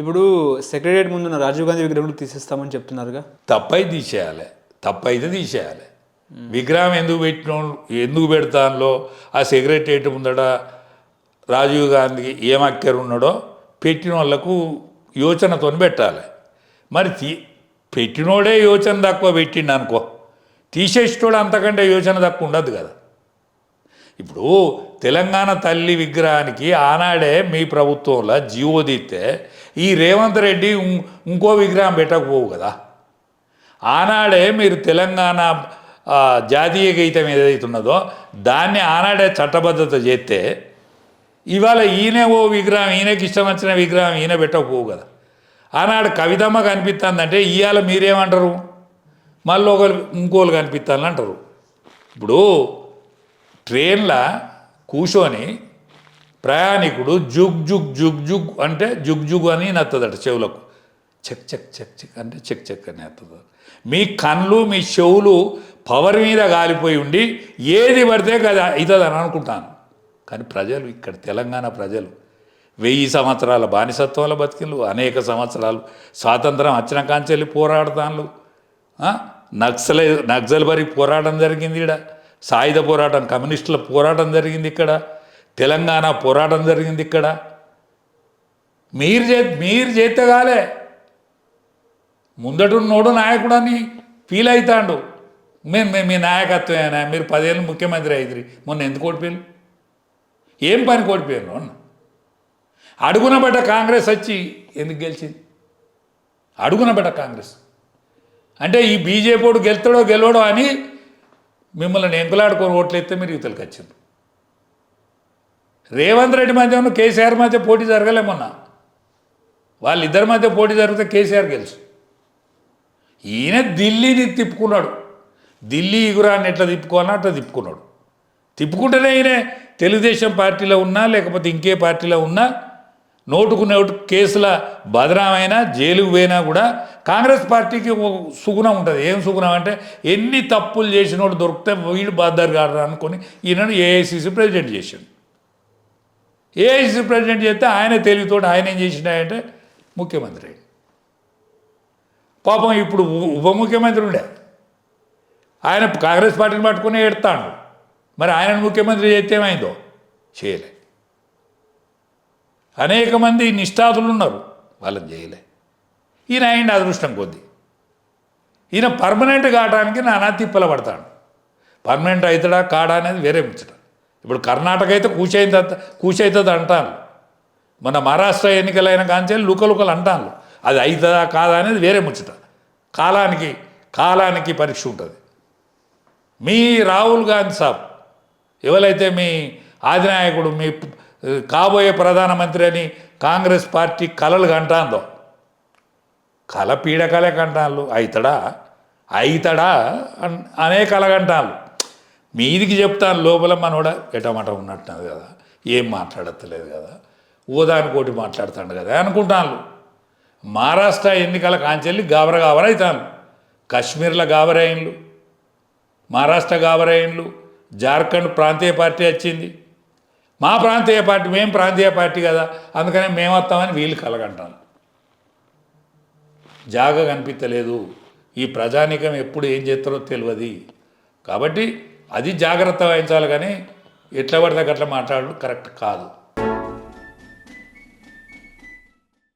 ఇప్పుడు సెక్రటరియట్ ముందున్న రాజీవ్ గాంధీ విగ్రహం కూడా తీసేస్తామని చెప్తున్నారుగా. తప్పై తీసేయాలి. తప్పైతే తీసేయాలి. విగ్రహం ఎందుకు పెట్టిన ఎందుకు పెడతాలో ఆ సెక్రటరియట్ ముందట రాజీవ్ గాంధీ ఏం అక్కర ఉన్నాడో పెట్టిన వాళ్ళకు యోచనతో పెట్టాలి. మరి తీ పెట్టినోడే యోచన తక్కువ పెట్టిండు అనుకో తీసేసేటోడు అంతకంటే యోచన తక్కువ ఉండదు కదా. ఇప్పుడు తెలంగాణ తల్లి విగ్రహానికి ఆనాడే మీ ప్రభుత్వంలో జీవో తీస్తే ఈ రేవంత్ రెడ్డి ఇంకో విగ్రహం పెట్టకపోవు కదా. ఆనాడే మీరు తెలంగాణ జాతీయ గీతం ఏదైతే ఉన్నదో దాన్ని ఆనాడే చట్టబద్ధత చేస్తే ఇవాళ ఈయన ఓ విగ్రహం ఈయనకి ఇష్టం వచ్చిన విగ్రహం ఈయన పెట్టకపోవు కదా. ఆనాడు కవితమ్మ కనిపిస్తుందంటే ఇవాళ మీరేమంటారు? మళ్ళీ ఒకరు ఇంకోళ్ళు కనిపిస్తాను అంటారు ఇప్పుడు ట్రైన్లో కూర్చొని ప్రయాణికుడు జుగ్ జుగ్ జుగ్ జుగ్ అంటే జుగ్ జుగ్ అని నత్తదట చెవులకు. చెక్ చెక్ చెక్ చెక్ అంటే చెక్ చెక్ అని నత్తదు. మీ కళ్ళు మీ చెవులు పవర్ మీద గాలిపోయి ఉండి ఏది పడితే కదా ఇదని అనుకుంటాను. కానీ ప్రజలు ఇక్కడ తెలంగాణ ప్రజలు వెయ్యి సంవత్సరాల బానిసత్వాల బతికిలు అనేక సంవత్సరాలు స్వాతంత్రం వచ్చిన కాంచెల్లి పోరాడతాను నక్సలే నక్సల్ బరి పోరాటం జరిగింది ఇక్కడ సాయుధ పోరాటం కమ్యూనిస్టుల పోరాటం జరిగింది ఇక్కడ తెలంగాణ పోరాటం జరిగింది ఇక్కడ. మీరు చే మీరు చేస్తే కాలే ముందటున్నోడు నాయకుడు అని ఫీల్ అవుతాడు మేము మేము మీ నాయకత్వమేనా మీరు పదేళ్ళు ముఖ్యమంత్రి అయిద్రి మొన్న ఎందుకు ఓడిపోయారు ఏం పని ఓడిపోయారు అన్న? అడుగున పడ్డ కాంగ్రెస్ వచ్చి ఎందుకు గెలిచింది? అడుగున పడ్డ కాంగ్రెస్. అంటే ఈ బీజేపీడు గెలుతాడో గెలవడో అని మిమ్మల్ని ఎంకులాడుకొని ఓట్లు మీరు యువతలకు వచ్చింది రేవంత్ రెడ్డి మధ్య కేసీఆర్ మధ్య పోటీ జరగలేమన్నా వాళ్ళిద్దరి మధ్య పోటీ జరిగితే కేసీఆర్ గెలుసు ఈయన ఢిల్లీని తిప్పుకున్నాడు. ఢిల్లీ ఇగురాన్ని ఎట్లా తిప్పుకోవాలని అట్లా తిప్పుకున్నాడు. తిప్పుకుంటేనే ఈయన తెలుగుదేశం పార్టీలో ఉన్నా లేకపోతే ఇంకే పార్టీలో ఉన్నా నోటుకు నోటు కేసుల బదనామైనా జైలుకు పోయినా కూడా కాంగ్రెస్ పార్టీకి ఒక సుగుణం ఉంటుంది. ఏం సుగుణం అంటే ఎన్ని తప్పులు చేసినోడు దొరికితే వీడు బాద్దరు గారు అనుకొని ఈయనను ఏఐసిసి ప్రెసిడెంట్ చేసిండు. ఏఐసిసి ప్రెసిడెంట్ చేస్తే ఆయన తెలివితోటి ఆయన ఏం చేసినాయంటే ముఖ్యమంత్రి పాపం ఇప్పుడు ఉప ముఖ్యమంత్రి ఉండే. ఆయన కాంగ్రెస్ పార్టీని పట్టుకుని ఎడతాడు. మరి ఆయన ముఖ్యమంత్రి చేస్తే ఏమైందో? చేయలే. అనేక మంది నిష్ఠాతులు ఉన్నారు వాళ్ళని చేయలే. ఈయన అయింది అదృష్టం కొద్దీ. ఈయన పర్మనెంట్ కావడానికి నానా తిప్పల పడతాడు. పర్మనెంట్ అవుతాడా కాడా అనేది వేరే ముచ్చట. ఇప్పుడు కర్ణాటక అయితే కూచైంది కూచైతుంది అంటాను మన మహారాష్ట్ర ఎన్నికలైన కాంచే లుకలుకలు అంటాను అది అవుతుందా కాదా అనేది వేరే ముచ్చట. కాలానికి కాలానికి పరీక్ష ఉంటుంది. మీ రాహుల్ గాంధీ సాబ్ ఎవరైతే మీ ఆదినాయకుడు మీ కాబోయే ప్రధానమంత్రి అని కాంగ్రెస్ పార్టీ కలలు కంటాందో. కల పీడకలే కంటాళ్ళు అవుతాడా అవుతాడా అనే కలగంటాళ్ళు మీదికి చెప్తాను లోపల మనోడ ఎటమాట ఉన్నట్టున్నది కదా. ఏం మాట్లాడతలేదు కదా. ఓదానికోటి మాట్లాడుతాడు కదా అనుకుంటాను మహారాష్ట్ర ఎన్నికల కాంచెల్లి గాబర గాబరైతాను అవుతాను గాబరైన్లు మహారాష్ట్ర గాబరైన్లు జార్ఖండ్ ప్రాంతీయ పార్టీ వచ్చింది. మా ప్రాంతీయ పార్టీ మేము ప్రాంతీయ పార్టీ కదా అందుకనే మేము వస్తామని వీళ్ళు కలగంటాను జాగ కనిపించలేదు ఈ ప్రజానికం ఎప్పుడు ఏం చేస్తారో తెలియదు. కాబట్టి అది జాగ్రత్త వహించాలి కానీ ఎట్లా పడితే అట్లా మాట్లాడడం కరెక్ట్ కాదు.